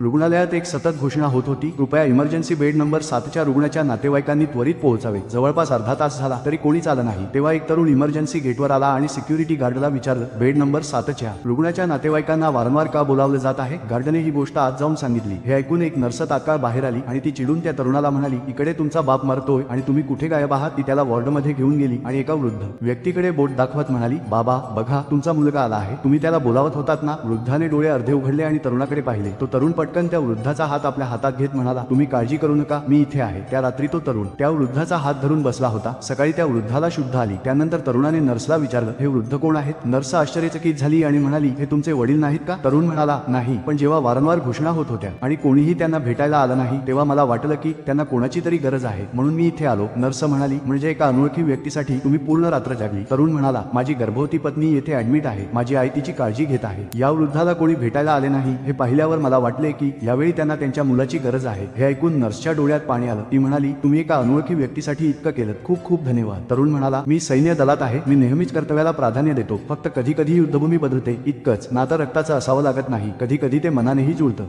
रुग्णालयात एक सतत घोषणा होत होती कृपया इमर्जन्सी बेड नंबर सातच्या रुग्णाच्या नातेवाईकांनी त्वरित पोहोचावे. जवळपास अर्धा तास झाला तरी कोणीच आलं नाही. तेव्हा एक तरुण इमर्जन्सी गेटवर आला आणि सिक्युरिटी गार्डला विचारलं बेड नंबर सातच्या रुग्णाच्या नातेवाईकांना वारंवार का बोलावलं जात आहे? गार्डने ही गोष्ट आज जाऊन सांगितली. हे ऐकून एक नर्स तात्काळ बाहेर आली आणि ती चिडून त्या तरुणाला म्हणाली इकडे तुमचा बाप मरतोय आणि तुम्ही कुठे गायब आहात? ती त्याला वॉर्डमध्ये घेऊन गेली आणि एका वृद्ध व्यक्तीकडे बोट दाखवत म्हणाली बाबा बघा तुमचा मुलगा आला आहे. तुम्ही त्याला बोलावत होतात ना? वृद्धाने डोळे अर्धे उघडले आणि तरुणाकडे पाहिले. तो तरुण पटकन त्या वृद्धाचा हात आपल्या हातात घेत म्हणाला तुम्ही काळजी करू नका मी इथे आहे. त्या रात्री तो तरुण त्या वृद्धाचा हात धरून बसला होता. सकाळी त्या वृद्धाला शुद्ध आली. त्यानंतर तरुणाने नर्सला विचारलं हे वृद्ध कोण आहेत? नर्स आश्चर्यचकित झाली आणि म्हणाली हे तुमचे वडील नाहीत का? तरुण म्हणाला नाही पण जेव्हा वारंवार घोषणा होत होत्या आणि कोणीही त्यांना भेटायला आलं नाही तेव्हा मला वाटलं की त्यांना कोणाची तरी गरज आहे. म्हणून मी इथे आलो. नर्स म्हणाली म्हणजे एका अनोळखी व्यक्तीसाठी तुम्ही पूर्ण रात्र जागली. तरुण म्हणाला माझी गर्भवती पत्नी येथे ऍडमिट आहे. माझी आई तिची काळजी घेत आहे. या वृद्धाला कोणी भेटायला आले नाही हे पाहिल्यावर मला वाटले की यावेळी त्यांना त्यांच्या मुलाची गरज आहे. हे ऐकून नर्सच्या डोळ्यात पाणी आलं. ती म्हणाली तुम्ही एका अनोळखी व्यक्तीसाठी इतकं केलं. खूप खूप धन्यवाद. तरुण म्हणाला मी सैन्य दलात आहे. मी नेहमीच कर्तव्याला प्राधान्य देतो. फक्त कधी कधी युद्धभूमी बदलते. इतकंच. नातं रक्ताचं असावं लागत नाही. कधी कधी ते मनानेही जुळतं.